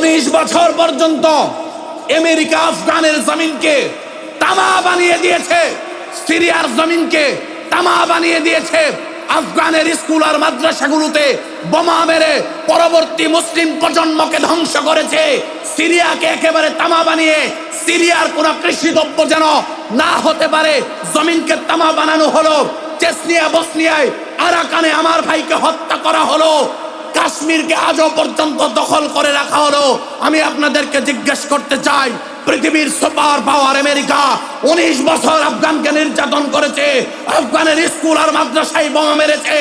উনিশ বছর পর্যন্ত আমেরিকা আফগানের জমিনকে তামা বানিয়ে দিয়েছে। সিরিয়ার জমিনকে তামা বানিয়ে দিয়েছে। আফগানের স্কুল আর মাদ্রাসাগুলোতে বোমা মেরে পরবর্তী মুসলিম প্রজন্মকে ধ্বংস করেছে। সিরিয়াকে একেবারে তামা বানিয়ে সিরিয়ার কোন কৃষিদ্রব্য যেন না হতে পারে, জমিনকে তামা বানানো হলো। চেসনিয়া, বসনিয়ায় আরাকানে আমার ভাইকে হত্যা করা হলো। কাশ্মীরকে আজও পর্যন্ত দখল করে রাখা হলো। আমি আপনাদেরকে জিজ্ঞেস করতে চাই, পৃথিবীর সুপার পাওয়ার আমেরিকা উনিশ বছর আফগানকে নির্যাতন করেছে, আফগানের স্কুল আর মাদ্রাসায় বোমা মেরেছে,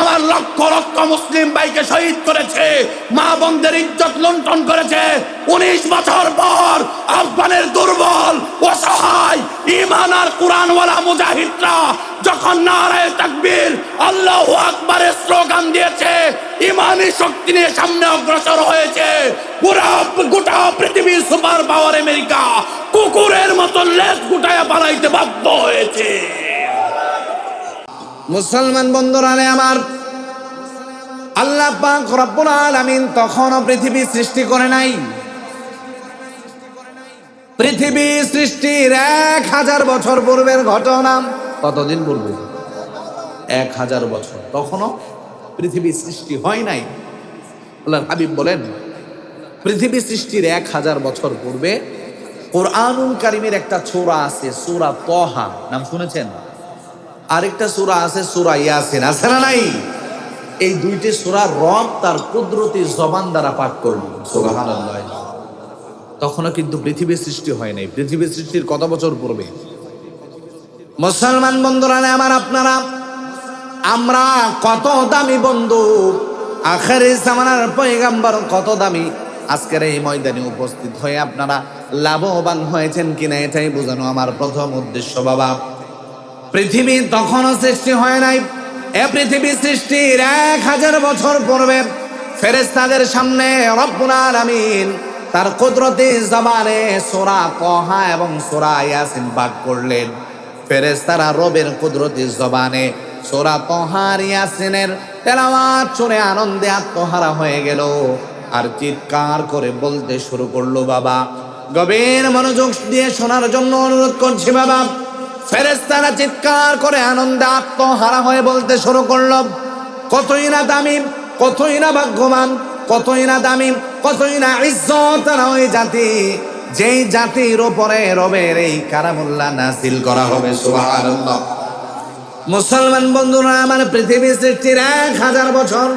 আমার লক্ষ লক্ষ মুসলিম ভাইকে শহীদ করেছে, মা বোনদের ইজ্জত লুণ্ঠন করেছে। উনিশ বছর পর আফগানের দুর্বল, অসহায় ইমান আর কোরআনওয়ালা মুজাহিদরা যখন নারায় তাকবীর, আল্লাহ আকবারের স্লোগান দিয়েছে, ইমানি শক্তি নিয়ে সামনে অগ্রসর হয়েছে। পুরা গোটা পৃথিবীর সুপার পাওয়ার আমেরিকা কুকুরের মতো লেজ গুটায় পালাইতে বাধ্য হয়েছে। মুসলমান বন্ধুরা রে আমার, আল্লাহ পাক রব্বুল আলামিন তখনও পৃথিবী সৃষ্টি করে নাই। পৃথিবী সৃষ্টির এক হাজার বছর পূর্বের ঘটনা। কতদিন পূর্বে এক হাজার বছর। তখনও পৃথিবী সৃষ্টি হয় নাই। আল্লাহ হাবিব বলেন, পৃথিবী সৃষ্টির এক হাজার বছর পূর্বে কোরআনুল কারিমের একটা ছোরা আছে, সুরা তহা। নাম শুনেছেন? আরেকটা সুরা আছে, সুরা ইয়াসিন। আছে না নাই? এই দুইটি সুরা রব তার কুদরতি জবান দ্বারা পাঠ সুবহানাল্লাহ। তখনও কিন্তু পৃথিবীর সৃষ্টি হয় নাই। পৃথিবীর সৃষ্টির কত বছর পূর্বে? মুসলমান বন্ধুরা আমার আপনারা, আমরা কত দামি বন্ধু, আখের জামানার পয়গাম্বর কত দামি। আজকের এই ময়দানে উপস্থিত হয়ে আপনারা লাভবান হয়েছেন কিনা এটাই বোঝানো আমার প্রথম উদ্দেশ্য, বাবা। পৃথিবী তখনও সৃষ্টি হয় নাই, এ পৃথিবী সৃষ্টির এক হাজার বছর পূর্বে ফেরেস্তাদের সামনে রব্বুল আমিন তার কুদরতি জবানে সোরা কহা এবং সোরা ইয়াসিন পাঠ করলেন। ফেরেস্তারা রবের কুদরতি জবানে সোরা তহার ইয়াসিনের তেলাওয়াত শুনে আনন্দে আত্মহারা হয়ে গেল। আর চিৎকার করে বলতে শুরু করল বাবা, গভীর মনোযোগ দিয়ে শোনার জন্য অনুরোধ করছি বাবা। ফেরেস্তারা চিৎকার করে আনন্দে আত্মহারা হয়ে বলতে শুরু করল, কতই না দামি, কতই না ভাগ্যবান, কতই না দামি, কতই না ইজ্জত ওই জাতি যেই জাতির ওপরে রবের এই কারামুল্লাহ নাসিল করা হবে, সুবহানাল্লাহ। মুসলমান বন্ধুরা, আমার পৃথিবী সৃষ্টির এক হাজার বছর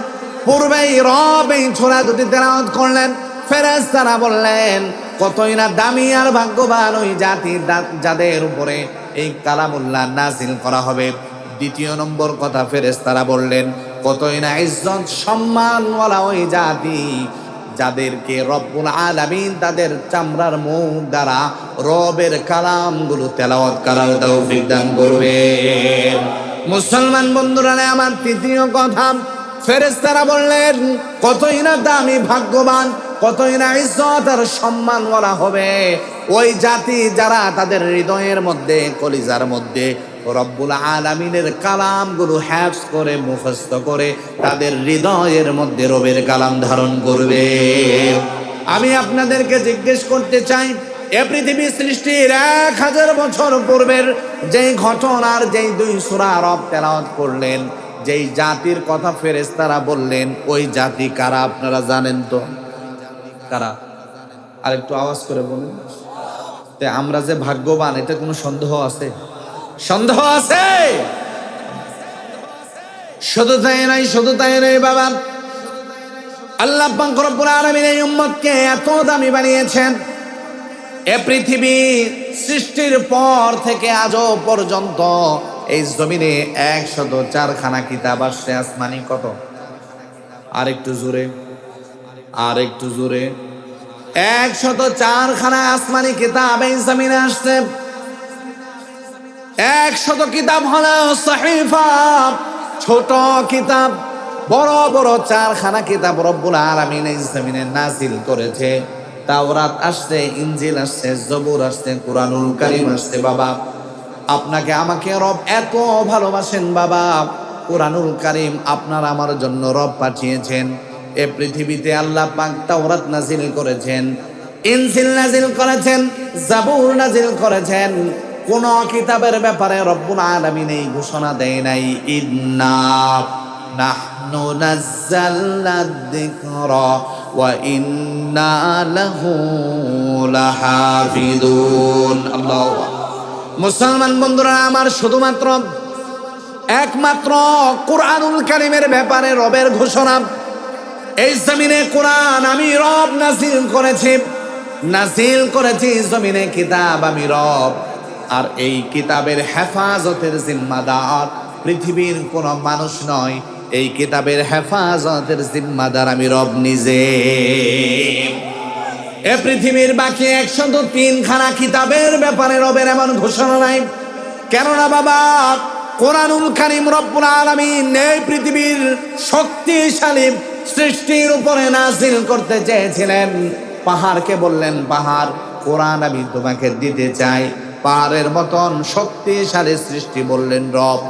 পূর্বেই রব এই ছোড়া দুটি তেরাওয়াত করলেন। ফেরেস্তারা বললেন, কতই না দামি আর ভাগ্যবান ওই জাতি দা- যাদের উপরে এই কালামুল্লাহ নাজিল করা হবে। দ্বিতীয় নম্বর কথা ফেরেস্তারা বললেন, কতই না ইজ্জত, সম্মানওয়ালা ওই জাতি যাদেরকে রব্বুল আলামিন তাদের চামড়ার মুখ দ্বারা রবের কালামগুলো তেলাওয়াত করার তৌফিক দান করবে। মুসলমান বন্ধুরা আমার তৃতীয় কথা। ফেরেস্তারা বললেন, কতই না দামি, ভাগ্যবান, কতই না ইজ্জত আর সম্মান বলা হবে। ওই জাতি যারা তাদের হৃদয়ের মধ্যে, কলিজার মধ্যে রব্বুল আলামিনের কালামগুলো হ্যাপস করে, মুখস্থ করে তাদের হৃদয়ের মধ্যে রবের কালাম ধারণ করবে। আমি আপনাদেরকে জিজ্ঞেস করতে চাই, এ পৃথিবী সৃষ্টির এক হাজার বছর পূর্বের যেই ঘটনার যেই দুই সুরা রব তেলাওয়াত করলেন, যেই জাতির কথা ফেরেশতারা বললেন, ওই জাতি কারা আপনারা জানেন তো? কারা? আর একটু আওয়াজ করে বলুন। আমরা যে ভাগ্যবান এটা কোনো সন্দেহ আছে? সন্দেহ আছে? শুধু তাই নাই, শুধু তাই নাই বাবা। আল্লাহ পাক রব্বুল আলামিন এই উম্মতকে এত দামি বানিয়েছেন। এ পৃথিবী সৃষ্টির পর থেকে আজও পর্যন্ত এই জমিনে একশত চারখানা কিতাব আসছে। আসমানি কত? আর একটু জোরে আর একটু জোরে। একশত চারখানা আসমানি কিতাব এই জমিনে আসছে। একশত কিতাব হলো সহিফা, ছোট কিতাব, বড় বড় চারখানা কিতাব রব্বুল আলামিন জমিনে নাজিল করেছে। তাওরাত আসছে, ইনজিল আসছে, জবুর আসছে, কোরআনুল কারীম আসছে, বাবা। আপনাকে আমাকে রব এত ভালোবাসেন, বাবা। কোরআনুল কারীম আপনার আমার জন্য রব পাঠিয়েছেন। এ পৃথিবীতে আল্লাহ পাক তাওরাত নাজিল করেছেন, ইনজিল নাজিল করেছেন, জাবুর নাজিল করেছেন। কোন কিতাবের ব্যাপারে রব্বুল আলামিন এই ঘোষণা দেয় নাই, ইন্না নাহনু নাযালনা যিকরা ওয়া ইন্না লাহু লাহাফিদুন আল্লাহু মুসলমান বন্ধুরা, আমার শুধুমাত্র একমাত্র কোরআনুল কারিমের ব্যাপারে রবের ঘোষণা। এই জমিনে কোরআন আমি রব নাজিল করেছি নাজিল করেছি জমিনে কিতাব আমি রব। আর এই কিতাবের হেফাজতের জিম্মাদার পৃথিবীর কোন মানুষ নয়। এই কিতাবের হেফাজতের জিম্মাদার আমি রব নিজে। এ পৃথিবীর বাকি একশত তিনখানা কিতাবের ব্যাপারে রবের এমন ঘোষণা নাই। কেননা বাবা, কোরআনুল কারিম রব্বুল আলামিন এই পৃথিবীর শক্তিশালী সৃষ্টির উপরে নাজিল করতে চেয়েছিলেন। পাহাড়কে বললেন, পাহাড়, কোরআন আমি তোমাকে দিতে চাই। পাহাড়ের মতন শক্তিশালী সৃষ্টি বললেন রব।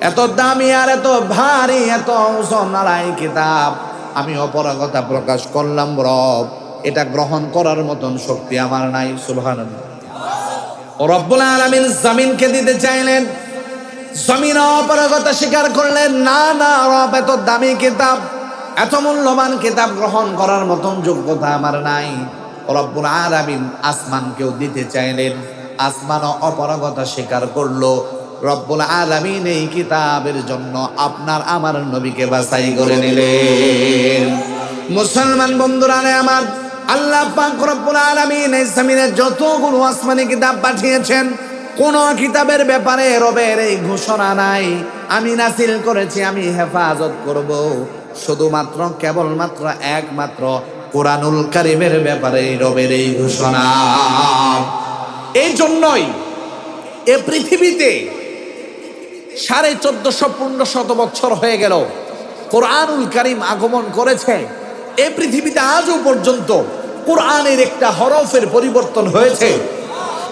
এত দামি আর এত ভারী, এত আড়াই কিতাব। আমি অপরাগতা প্রকাশ করলাম রব। এটা গ্রহণ করার মতন শক্তি আমার নাই, সুবহানাল্লাহ। রব্বুল আলামিন জমিনকে দিতে চাইলেন। জমিন অপরাগতা স্বীকার করলেন, না না, রব, এত দামি কিতাব, এত মূল্যবান কিতাব গ্রহণ করার মতন যোগ্যতা আমার নাই। রব্বুল আলামিন আসমানকেও দিতে চাইলেন। আসমানও অপরাগতা স্বীকার করল। রব্বুল আলামিন এই কিতাবের জন্য আপনার আমার নবীকে বাছাই করে নিলেন। মুসলমান বন্ধুরা আমার আল্লাহ পাক রব্বুল আলামিন এই জমিনে যতগুলো আসমানি কিতাব পাঠিয়েছেন, কোন কিতাবের ব্যাপারে রবের এই ঘোষণা নাই। আমি নাসিল করেছি, আমি হেফাজত করব। শুধুমাত্র, কেবলমাত্র একমাত্র কোরআনুল কারিমের ব্যাপারে রবের এই ঘোষণা। এই জন্যই এ পৃথিবীতে সাড়ে চোদ্দশো পনেরো শত বছর হয়ে গেল কোরআনুল কারিম আগমন করেছে। এ পৃথিবীতে আজও পর্যন্ত কোরআনের একটা হরফের পরিবর্তন হয়েছে।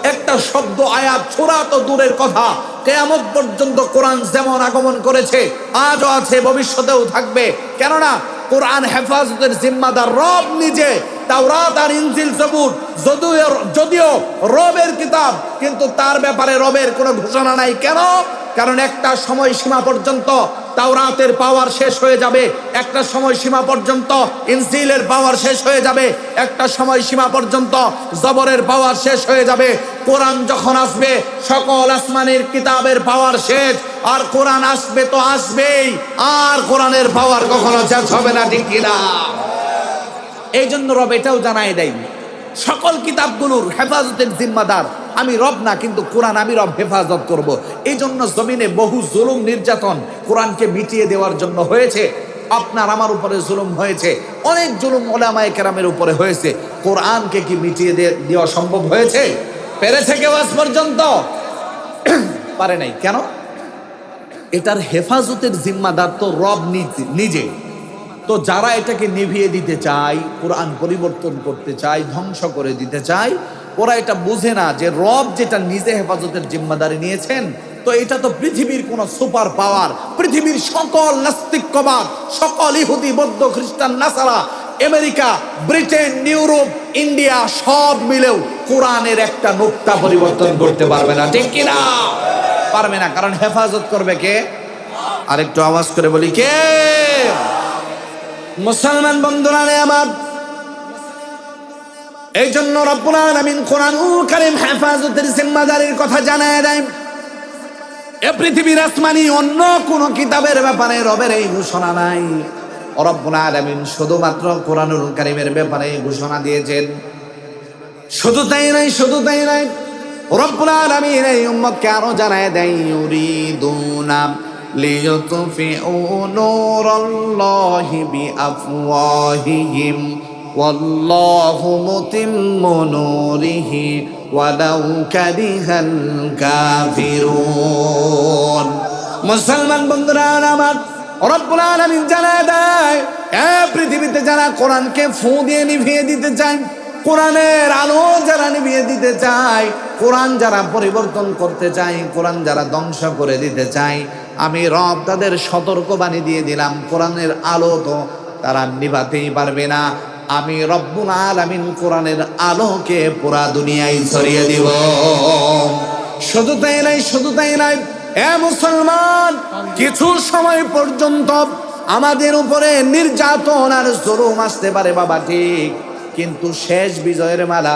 একটা শব্দ, আয়াত ছোড়া তো দূরের কথা। কেয়ামত পর্যন্ত কোরআন যেমন আগমন করেছে, আজও আছে, ভবিষ্যতেও থাকবে। কেননা কোরআন হেফাজতের জিম্মাদার রব নিজে, তাওরাত আর ইনজিল সবুর যদিও যদিও রবের কিতাব, কিন্তু তার ব্যাপারে রবের কোনো ঘোষণা নাই। কেন? কারণ একটা সময় সীমা পর্যন্ত তাওরাতের পাওয়ার শেষ হয়ে যাবে। একটা সময় সীমা পর্যন্ত ইনজিলের পাওয়ার শেষ হয়ে যাবে। একটা সময় সীমা পর্যন্ত জবরের পাওয়ার শেষ হয়ে যাবে। কোরআন যখন আসবে, সকল আসমানের কিতাবের পাওয়ার শেষ। আর কোরআন আসবে তো আসবেই। আর কোরআনের পাওয়ার কখনো শেষ হবে না, ঠিক কিনা? এই জন্য রব এটাও জানাই দেয় সকল কিতাবগুলোর হেফাজতের জিম্মাদার। আমি রব না, কিন্তু কোরআন আমি রব হেফাজত করব। এই জন্য জমিনে বহু জুলুম নির্যাতন কোরআনকে মিটিয়ে দেওয়ার জন্য হয়েছে। আপনার আমার উপরে জুলুম হয়েছে। অনেক জুলুম ওলামায় কেরামের উপরে হয়েছে। কোরআনকে কি মিটিয়ে দেওয়া সম্ভব হয়েছে? পেরেছে কেউ আজ পর্যন্ত? পারে নাই। কেন? এটার হেফাজতের জিম্মাদার তো রব নিজে। তো যারা এটাকে নিভিয়ে দিতে চায়, কোরআন পরিবর্তন করতে চায়, ধ্বংস করে দিতে চায়, ওরা এটা বুঝে না যে রব যেটা নিজে হেফাজতের জিম্মাদারি নিয়েছেন, তো এটা তো পৃথিবীর কোন সুপার পাওয়ার, পৃথিবীর সকল নাস্তিক্যবাদ সকল ইহুদি, বৌদ্ধ, খ্রিস্টান, নাসারা, আমেরিকা, ব্রিটেন, ইউরোপ, ইন্ডিয়া সব মিলেও কোরআনের একটা নোক্তা পরিবর্তন করতে পারবে না। ঠিক কিনা? পারবে না, কারণ হেফাজত করবে কে? আরেকটু আওয়াজ করে বলি, কে? মুসলমান বন্ধুরা আমার এই জন্য রব্বুল আলামিন কোরআনুল কারীম হেফাজতের জিম্মাদারির কথা জানায় দেয় এ পৃথিবীর আসমানি অন্য কোন কিতাবের ব্যাপারে রবের এই ঘোষণা নাই। রব্বুল আলামিন শুধুমাত্র কোরআনুল কারীমের ব্যাপারে ঘোষণা দিয়েছেন। শুধু তাই নাই, শুধু তাই নাই। রব্বুল আলামিন এই উম্মতকে আরও জানায় দেয় ইউরিদুনা। লিয়ুতফিউ নূরাল্লাহি বিআফওয়াহিহিম ওয়াল্লাহু মুতিম্মু নূরিহি ওয়ালাউ কারিহাল কাফিরুন মুসলমান বন্ধুরা আমার রব্বুল আলামিন জানায় দেয়, এ পৃথিবীতে যারা কোরআনকে ফু দিয়ে নিভিয়ে দিতে চায়, কোরআনের আলো যারা নিভিয়ে দিতে চায়, কোরআন যারা পরিবর্তন করতে চায়, কোরআন যারা ধ্বংস করে দিতে চায় আমি রব তাদের সতর্কবাণী দিয়ে দিলাম। কোরআনের আলো তো তারা নিভাতেই পারবে না। আমি রব্বুল আলামিন কোরআনের আলোকে পুরা দুনিয়ায় ছড়িয়ে দিব। শুধু তাই নাই শুধু তাই নাই এ মুসলমান, কিছু সময় পর্যন্ত আমাদের উপরে নির্যাতন আর জরুম আসতে পারে বাবা, ঠিক। কিন্তু শেষ বিজয়ের মালা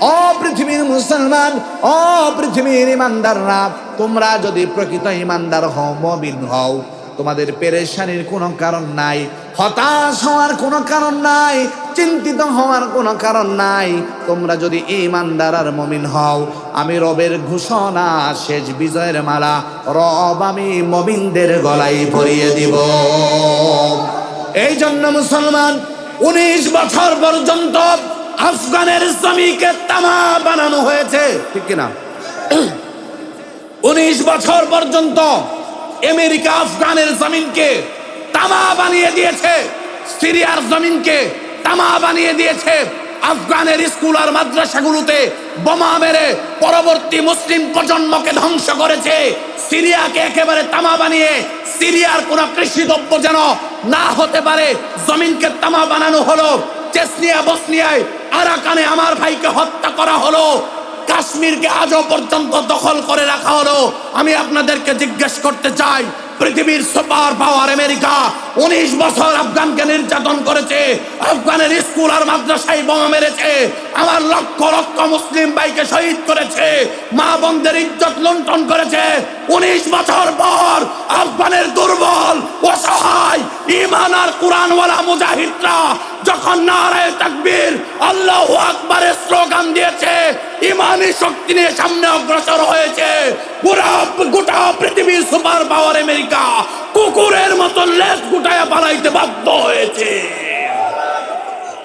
ও পৃথিবীর মুসলমান ও পৃথিবীর ইমানদাররা, তোমরা যদি প্রকৃত ইমানদার হও, মমিন হও, তোমাদের পেরেশানির কোনো কারণ নাই, হতাশ হওয়ার কোনো কারণ নাই, চিন্তিত হওয়ার কোনো কারণ নাই, তোমরা যদি ইমানদার আর মমিন হও, আমি রবের ঘোষণা, শেষ বিজয়ের মালা, রব আমি মমিনদের গলায় ভরিয়ে দিব। এই জন্য মুসলমান, উনিশ বছর পর্যন্ত আফগানের জমিকে তামা বানানো হয়েছে। ঠিক কিনা? উনিশ বছর পর্যন্ত আমেরিকা আফগানের জমিনকে তামা বানিয়ে দিয়েছে। সিরিয়ার জমিনকে তামা বানিয়ে দিয়েছে। আফগানের স্কুল আর মাদ্রাসাগুলোতে বোমা মেরে পরবর্তী মুসলিম প্রজন্মকে ধ্বংস করেছে। সিরিয়াকে একেবারে তামা বানিয়ে সিরিয়ার কোন কৃষিদ্রব্য যেন না হতে পারে। জমিনকে তামা বানানো হলো। চেসনিয়া, বসনিয়ায় আরাকানে আমার ভাইকে হত্যা করা হলো। কাশ্মীরকে আজও পর্যন্ত দখল করে রাখা হলো। আমি আপনাদেরকে জিজ্ঞেস করতে চাই পৃথিবীর সুপার পাওয়ার আমেরিকা উনিশ বছর আফগানকে নির্যাতন করেছে। আফগানের স্কুল আর মাদ্রাসায় বোমা মেরেছে। আমার লক্ষ লক্ষ মুসলিম ভাইকে শহীদ করেছে। মা বোনদের ইজ্জত লুণ্ঠন করেছে। উনিশ বছর পর আফগানের দুর্বল, অসহায় ইমান আর কোরআনওয়ালা মুজাহিদরা যখন নারায় তাকবীর আল্লাহু আকবারের স্লোগান দিয়েছে ইমানি শক্তি নিয়ে সামনে অগ্রসর হয়েছে। পুরা গোটা পৃথিবীর সুপার পাওয়ার আমেরিকা কুকুরের মতো লেজ গুটায়া পালাইতে বাধ্য হয়েছে।